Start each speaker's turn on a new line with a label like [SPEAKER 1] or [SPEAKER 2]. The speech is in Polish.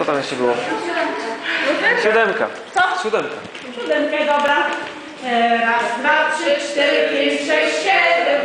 [SPEAKER 1] Co tam jeszcze było? Siódemka. Siódemka.
[SPEAKER 2] Siódemkę, dobra. E, Raz, dwa, trzy, cztery, pięć, sześć, siedem.